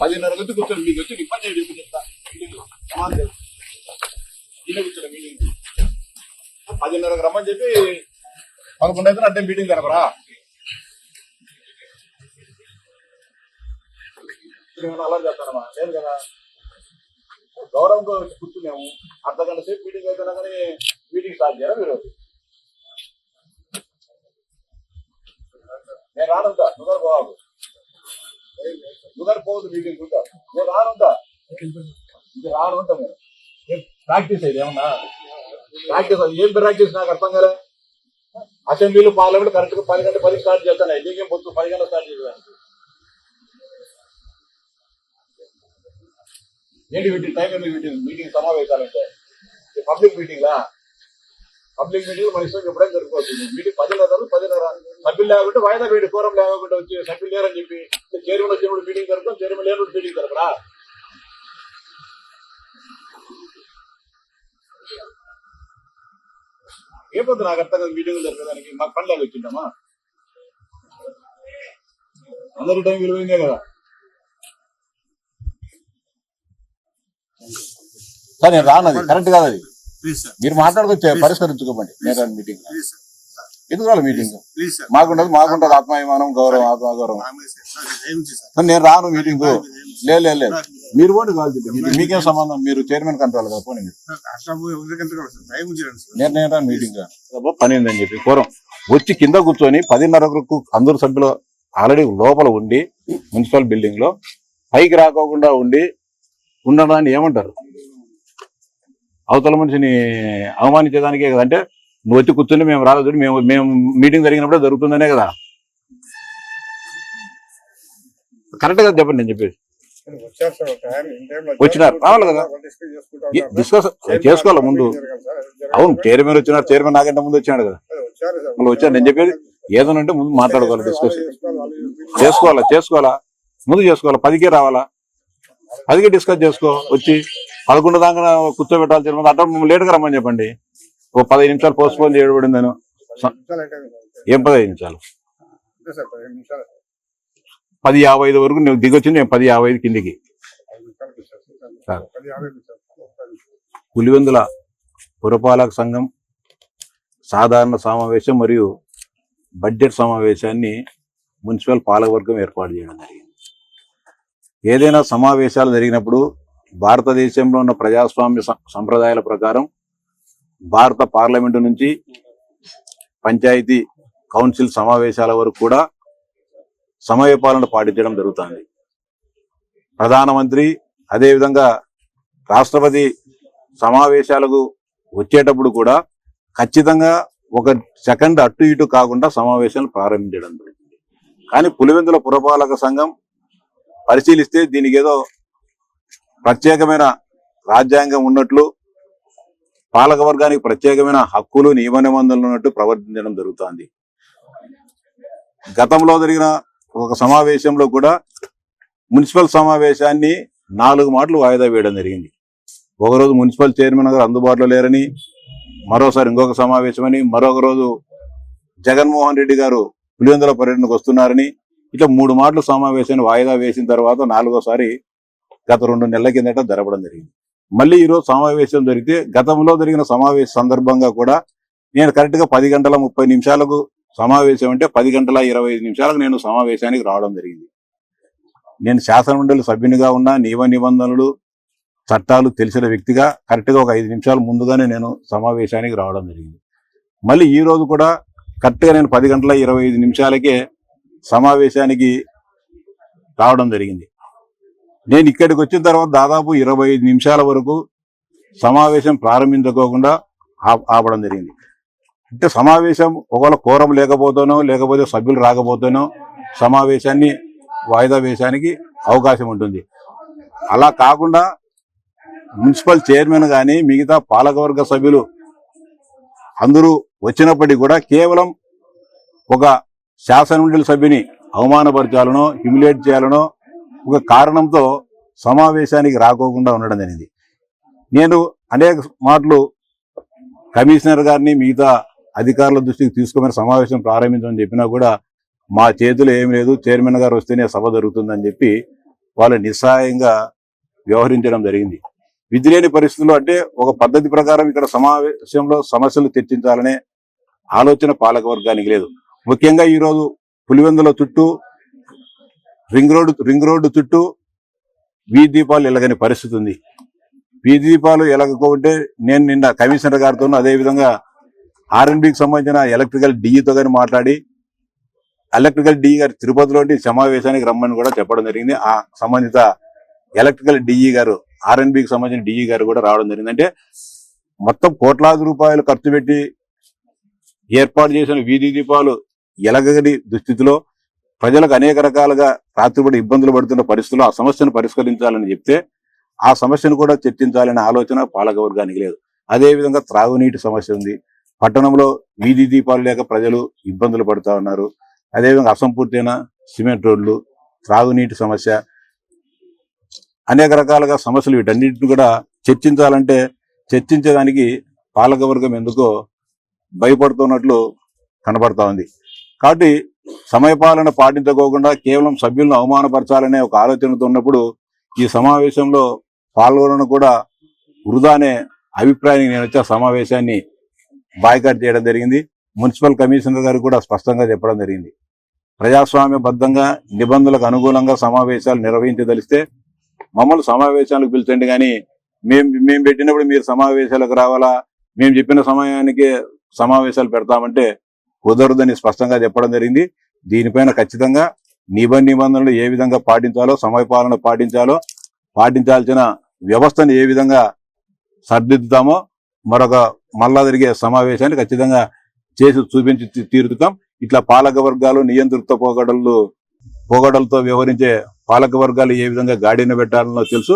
పదిన్నర గంటకు కూర్చొని మీకు వచ్చి ఇబ్బంది ఏంటి ఇప్పుడు చెప్తా మీటింగ్ ఈయన కూర్చోండి మీటింగ్ పదిన్నరకు రమ్మని చెప్పి పదకొండు అయితే అంటే మీటింగ్ జరపరా అలా చేస్తానమ్మా లేదు కదా. గౌరవంగా కూర్చున్నాము. అర్ధ గంట సేపు మీటింగ్ అయిపోయినా కానీ మీటింగ్ స్టార్ట్ చేయాలి మీరు? నేను రానుందా నువ్వు పోవాలి. కుదరపోదు మీకు మీటింగ్ నేను రానుందా? ఇది రానుంటా నేను ప్రాక్టీస్ అయ్యి ఏమన్నా? ప్రాక్టీస్ ఏం ప్రాక్టీస్ నాకు అర్థం కదా అసెంబ్లీలో పార్లమెంట్ కరెక్ట్గా పది గంట పది స్టార్ట్ చేస్తాను. నీకేం పొద్దు పది గంటల స్టార్ట్ చేసేదాన్ని. ఏంటి వీటి టైం? ఎందుకు మీటింగ్ మీటింగ్ సమావేశాలంటే పబ్లిక్ మీటింగ్? లా పబ్లిక్ మీటింగ్ మన ఇష్టం చెప్పడం జరుపుకోవచ్చు మీటింగ్ పదిన్నర పదిన్నర సభ్యులు లేకుంటే వాయిదా వేడి ఫోరం లేకుండా వచ్చి సభ్యులు లేరని చెప్పి చైర్మన్ వచ్చినప్పుడు మీటింగ్ జరుపుతాం చైర్మన్ లేనప్పుడు మీటింగ్ జరపరా ఏ పొద్దు నాకు అర్థం కాదు మీటింగ్ జరపడానికి మాకు పని లేక వచ్చిందమ్మా అందరి టైం విలువైందే కదా. సరే రానది. కరెక్ట్ కాదు అది. మీరు మాట్లాడుకొచ్చే పరిష్కరించుకోమండి. నేను రాను మీటింగ్ ఎందుకు రాలి మీటింగ్ ప్లీజ్ సార్ మాకుండదు మాకుంటది ఆత్మాభిమానం గౌరవం ఆత్మగౌరవం. నేను రాను మీటింగ్ లేదు లేదు లేదు మీరు పోండి కాల్ చేయండి. మీకు- మీకేం సంబంధం? మీరు చైర్మన్ కంట్రోల్ కదా పోనీ నేను నేను రాను మీటింగ్ పని ఏందని చెప్పి కోరం. వచ్చి కింద కూర్చొని పదిన్నరకు అందరు సభ్యులు ఆల్రెడీ లోపల ఉండి మున్సిపల్ బిల్డింగ్లో పైకి రాకోకుండా ఉండి ఉండడాన్ని ఏమంటారు? అవతల మనిషిని అవమానించేదానికే కదా. అంటే నువ్వు వచ్చి కూర్చుని మేము రాలేదు మేము మేము మీటింగ్ జరిగినప్పుడే జరుగుతుందనే కదా. కరెక్ట్ కదా చెప్పండి నేను చెప్పేసి వచ్చినారు. రావాలి కదా. డిస్కస్ చేసుకోవాలి ముందు? అవును చైర్మన్ వచ్చినారు చైర్మన్ నాకంటే ముందు వచ్చాడు కదా. వచ్చారు మళ్ళీ వచ్చాను నేను చెప్పేది ఏదైనా ఉంటే ముందు మాట్లాడుకోవాలి డిస్కస్ చేసుకోవాలా చేసుకోవాలా. ముందు చేసుకోవాలా పదికే రావాలా. పదికే డిస్కస్ చేసుకో వచ్చి. పదకొండు దాకా కూర్చోబెట్టాలి తిరుమల అట్లా లేట్గా రమ్మని చెప్పండి. ఓ పదిహేను నిమిషాలు పోస్ట్ పోన్ చేయబడింది నేను. ఏం పదిహేను నిమిషాలు? పది యాభై ఐదు వరకు నువ్వు దిగొచ్చింది నేను పది యాభై ఐదు కిందికి. పులివెందుల పురపాలక సంఘం సాధారణ సమావేశం మరియు బడ్జెట్ సమావేశాన్ని మున్సిపల్ పాలకవర్గం ఏర్పాటు చేయడం జరిగింది. ఏదైనా సమావేశాలు జరిగినప్పుడు భారతదేశంలో ఉన్న ప్రజాస్వామ్య సం- సంప్రదాయాల ప్రకారం భారత పార్లమెంటు నుంచి పంచాయతీ కౌన్సిల్ సమావేశాల వరకు కూడా సమయపాలన పాటించడం జరుగుతుంది. ప్రధానమంత్రి అదేవిధంగా రాష్ట్రపతి సమావేశాలకు వచ్చేటప్పుడు కూడా ఖచ్చితంగా ఒక సెకండ్ అటు ఇటు కాకుండా సమావేశాలు ప్రారంభించడం జరుగుతుంది. కానీ పులివెందుల పురపాలక సంఘం పరిశీలిస్తే దీనికి ఏదో ప్రత్యేకమైన రాజ్యాంగం ఉన్నట్లు పాలక వర్గానికి ప్రత్యేకమైన హక్కులు నియమ నిబంధనలు ఉన్నట్టు ప్రవర్తించడం జరుగుతోంది. గతంలో జరిగిన ఒక సమావేశంలో కూడా మున్సిపల్ సమావేశాన్ని నాలుగు మాటలు వాయిదా వేయడం జరిగింది. ఒకరోజు మున్సిపల్ చైర్మన్ గారు అందుబాటులో లేరని మరోసారి ఇంకొక సమావేశమని మరొక రోజు జగన్మోహన్ రెడ్డి గారు పులివెందుల పర్యటనకు వస్తున్నారని ఇట్లా మూడు మాటలు సమావేశాన్ని వాయిదా వేసిన తర్వాత నాలుగోసారి గత రెండు నెలల కిందట జరపడం జరిగింది. మళ్ళీ ఈరోజు సమావేశం జరిగితే గతంలో జరిగిన సమావేశ సందర్భంగా కూడా నేను కరెక్ట్గా పది గంటల ముప్పై నిమిషాలకు సమావేశం అంటే పది గంటల ఇరవై ఐదు నిమిషాలకు నేను సమావేశానికి రావడం జరిగింది. నేను శాసనమండలి సభ్యునిగా ఉన్న నియమ నిబంధనలు చట్టాలు తెలిసిన వ్యక్తిగా కరెక్ట్గా ఒక ఐదు నిమిషాలు ముందుగానే నేను సమావేశానికి రావడం జరిగింది. మళ్ళీ ఈ రోజు కూడా కరెక్ట్గా నేను పది గంటల ఇరవై ఐదు నిమిషాలకే సమావేశానికి రావడం జరిగింది. నేను ఇక్కడికి వచ్చిన తర్వాత దాదాపు ఇరవై ఐదు నిమిషాల వరకు సమావేశం ప్రారంభించుకోకుండా ఆపడం జరిగింది. అంటే సమావేశం ఒకవేళ కోరం లేకపోతేనో లేకపోతే సభ్యులు రాకపోతేనో సమావేశాన్ని వాయిదా వేయడానికి అవకాశం ఉంటుంది. అలా కాకుండా మున్సిపల్ చైర్మన్ కానీ మిగతా పాలకవర్గ సభ్యులు అందరూ వచ్చినప్పటికీ కూడా కేవలం ఒక శాసనమండలి సభ్యుని అవమానపరచాలనో హ్యూమిలేట్ చేయాలనో ఒక కారణంతో సమావేశానికి రాకోకుండా ఉండడం జరిగింది. నేను అనేక మాటలు కమిషనర్ గారిని మిగతా అధికారుల దృష్టికి తీసుకోమని సమావేశం ప్రారంభించమని చెప్పినా కూడా మా చేతిలో ఏం లేదు చైర్మన్ గారు వస్తేనే సభ జరుగుతుందని చెప్పి వాళ్ళు నిస్సహాయంగా వ్యవహరించడం జరిగింది. విధి లేని పరిస్థితుల్లో అంటే ఒక పద్ధతి ప్రకారం ఇక్కడ సమావేశంలో సమస్యలు చర్చించాలనే ఆలోచన పాలక వర్గానికి లేదు. ముఖ్యంగా ఈరోజు పులివెందుల చుట్టూ రింగ్ రోడ్డు రింగ్ రోడ్డు చుట్టూ వీధి దీపాలు ఎలగని పరిస్థితి ఉంది. వీధి దీపాలు ఎలగకుంటే నేను నిన్న కమిషనర్ గారితో అదే విధంగా ఆర్ఎన్బికి సంబంధించిన ఎలక్ట్రికల్ డిఈతో కానీ మాట్లాడి ఎలక్ట్రికల్ డిఈ గారు తిరుపతిలోని సమావేశానికి రమ్మని కూడా చెప్పడం జరిగింది. ఆ సంబంధిత ఎలక్ట్రికల్ డిఈ గారు ఆర్ఎన్బికి సంబంధించిన డిఈ గారు కూడా రావడం జరిగింది. అంటే మొత్తం కోట్లాది రూపాయలు ఖర్చు పెట్టి ఏర్పాటు చేసిన వీధి దీపాలు ఎలగని దుస్థితిలో ప్రజలకు అనేక రకాలుగా రాత్రిపడి ఇబ్బందులు పడుతున్న పరిస్థితుల్లో ఆ సమస్యను పరిష్కరించాలని చెప్తే ఆ సమస్యను కూడా చర్చించాలనే ఆలోచన పాలక వర్గానికి లేదు అదేవిధంగా త్రాగునీటి సమస్య ఉంది. పట్టణంలో వీధి దీపాలు లేక ప్రజలు ఇబ్బందులు పడుతూ ఉన్నారు. అదేవిధంగా అసంపూర్తైన సిమెంట్ రోడ్లు త్రాగునీటి సమస్య అనేక రకాలుగా సమస్యలు వీటన్నిటిని కూడా చర్చించాలంటే చర్చించడానికి పాలకవర్గం ఎందుకో భయపడుతున్నట్లు కనబడతా ఉంది. కాబట్టి సమయపాలన పాటించుకోకుండా కేవలం సభ్యులను అవమానపరచాలనే ఒక ఆలోచనతో ఉన్నప్పుడు ఈ సమావేశంలో పాల్గొనడం కూడా వృధానే అభిప్రాయానికి నేను వచ్చే సమావేశాన్ని బాయ్కాట్ చేయడం జరిగింది. మున్సిపల్ కమిషనర్ గారు కూడా స్పష్టంగా చెప్పడం జరిగింది. ప్రజాస్వామ్యబద్ధంగా నిబంధనలకు అనుగుణంగా సమావేశాలు నిర్వహించదలిస్తే మమ్మల్ని సమావేశాలకు పిలిచండి కానీ మేము మేము పెట్టినప్పుడు మీరు సమావేశాలకు రావాలా? మేము చెప్పిన సమయానికి సమావేశాలు పెడతామంటే కుదరదని స్పష్టంగా చెప్పడం జరిగింది. దీనిపైన ఖచ్చితంగా నిబంధ నిబంధనలు ఏ విధంగా పాటించాలో సమయపాలన పాటించాలో పాటించాల్సిన వ్యవస్థను ఏ విధంగా సర్దిద్దుతామో మరొక మళ్ళా జరిగే సమావేశాన్ని ఖచ్చితంగా చేసి చూపించి తీరుతాం. ఇట్లా పాలక వర్గాలు నియంతృత్వ పోగడలు పోగడలతో వ్యవహరించే పాలక వర్గాలు ఏ విధంగా గాడిన పెట్టాలనో తెలుసు.